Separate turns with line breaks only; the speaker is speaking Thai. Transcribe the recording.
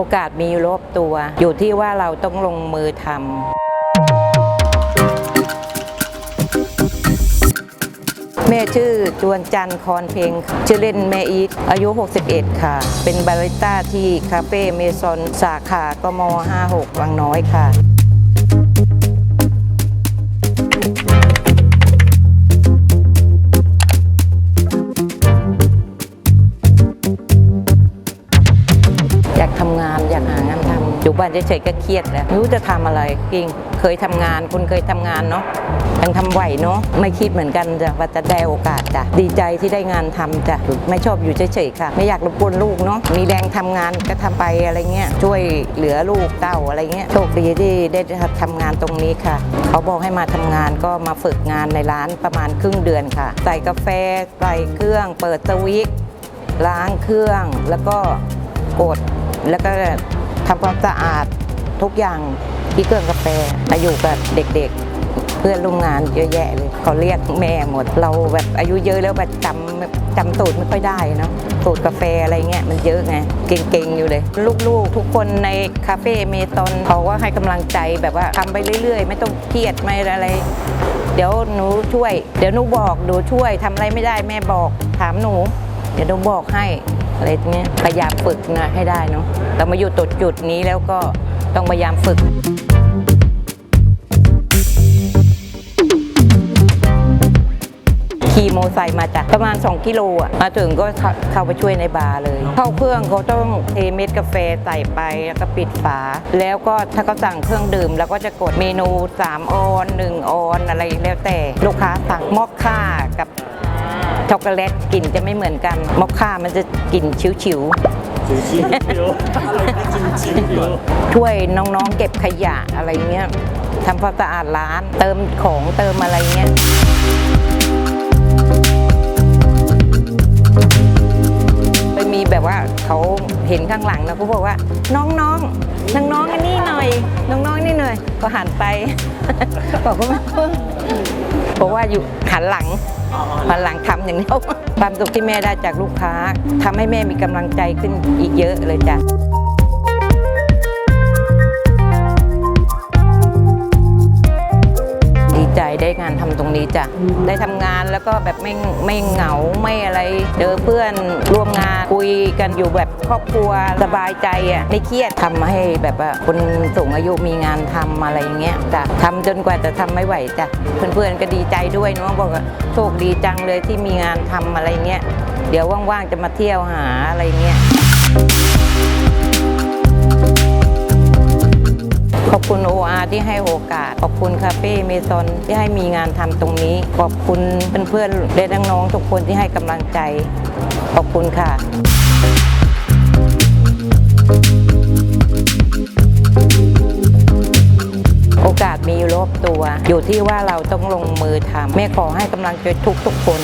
โอกาสมีอยู่รอบตัว อยู่ที่ว่าเราต้องลงมือทำแม่ชื่อจวนจันทร์คอนเพลง ชื่อเล่นแม่อีทอายุ 61 ค่ะ เป็นบาริต้าที่คาเฟ่เมซอนสาขากม 56 วังน้อยค่ะ ทำอยู่บ้านเฉยๆก็เครียดแล้วไม่รู้จะทำอะไรกิ่งเคยทำงานคนเคยทำงานเนาะยังทำไหวเนาะไม่คิดเหมือนกันจ้ะว่าจะได้โอกาสจ้ะดีใจที่ได้งานทำจ้ะไม่ชอบอยู่เฉยๆค่ะ ไม่อยากรบกวนลูกเนาะมีแรงทำงานก็ทำไปอะไรเงี้ยช่วยเหลือลูกเต้าอะไรเงี้ยโชคดีที่ได้ทำงานตรงนี้ค่ะ เขาบอกให้มาทำงานก็มาฝึกงานในร้านประมาณครึ่งเดือนค่ะ ใส่กาแฟใส่เครื่อง เปิดสวิตช์ล้างเครื่องแล้วก็กดแล้วก็ ทำความสะอาดทุกอย่างที่เครื่องกาแฟมาอยู่กับเด็กๆ เพื่อนร่วมงานเยอะแยะเลยเขาเรียกแม่หมด เราแบบอายุเยอะแล้วแบบจำจำสูตรไม่ค่อยได้เนาะสูตรกาแฟอะไรเงี้ยมันเยอะไงเก่งๆอยู่เลย ลูกๆ ทุกคนในคาเฟ่เมตอนเขาก็ให้กำลังใจแบบว่าทำไปเรื่อยๆ ไม่ต้องเครียดไม่อะไรเดี๋ยวหนูช่วย เดี๋ยวหนูบอกหนูช่วยทำอะไรไม่ได้แม่บอกถามหนู เดี๋ยวหนูบอกให้อะไรเนี้ยพยายามฝึกนะให้ได้เนาะเรามาอยู่ตรงจุดนี้แล้วก็ต้องพยายามฝึกขี่โมไซค์มาจากประมาณ 2 กิโลอะมาถึงก็เข้าเข้าไปช่วยในบาร์เลย เข้าเครื่องเขาต้องเทเม็ดกาแฟใส่ไปแล้วก็ปิดฝา แล้วก็ถ้าเขาสั่งเครื่องดื่ม แล้วก็จะกดเมนู 3 ออน 1 ออนอะไรแล้วแต่ลูกค้าสั่งมอคค่ากับ ช็อกโกแลตกลิ่นจะไม่เหมือนกันมอคค่ามันจะกลิ่นชิว
ชิวชิวอะไรก็ชิวชิวอยู่
ๆช่วยน้องๆเก็บขยะอะไรเงี้ยทำความสะอาดร้านเติมของเติมอะไรเงี้ยไปมีแบบว่าเขาเห็นข้างหลังแล้วก็บอกว่า น้องๆน้องน้องๆอันนี้หน่อย น้องๆอันนี่หน่อย ก็หันไปบอกว่า เพราะว่าอยู่หันหลังหันหลังทำอย่างเดียวความสุขที่แม่ได้จากลูกค้าทำให้แม่มีกำลังใจขึ้นอีกเยอะเลยจ้ะ ได้งานทำตรงนี้จ้ะได้ทำงานแล้วก็แบบไม่ไม่เหงาไม่อะไรเจอเพื่อนร่วมงานคุยกันอยู่แบบครอบครัวสบายใจอะไม่เครียดทำให้แบบว่าคนสูงอายุมีงานทำอะไรอย่างเงี้ยจ้ะทำจนกว่าจะทำไม่ไหวจ้ะเพื่อนๆก็ดีใจด้วยน้องบอกว่าโชคดีจังเลยที่มีงานทำอะไรเงี้ยเดี๋ยวว่างๆจะมาเที่ยวหาอะไรเงี้ย ขอบคุณโออาที่ให้โอกาส ขอบคุณคาเฟ่เมซอนที่ให้มีงานทำตรงนี้ ขอบคุณเพื่อนๆและน้องๆทุกคนที่ให้กำลังใจ ขอบคุณค่ะโอกาสมีอยู่รอบตัว อยู่ที่ว่าเราต้องลงมือทำแม่ขอให้กำลังใจทุกๆคน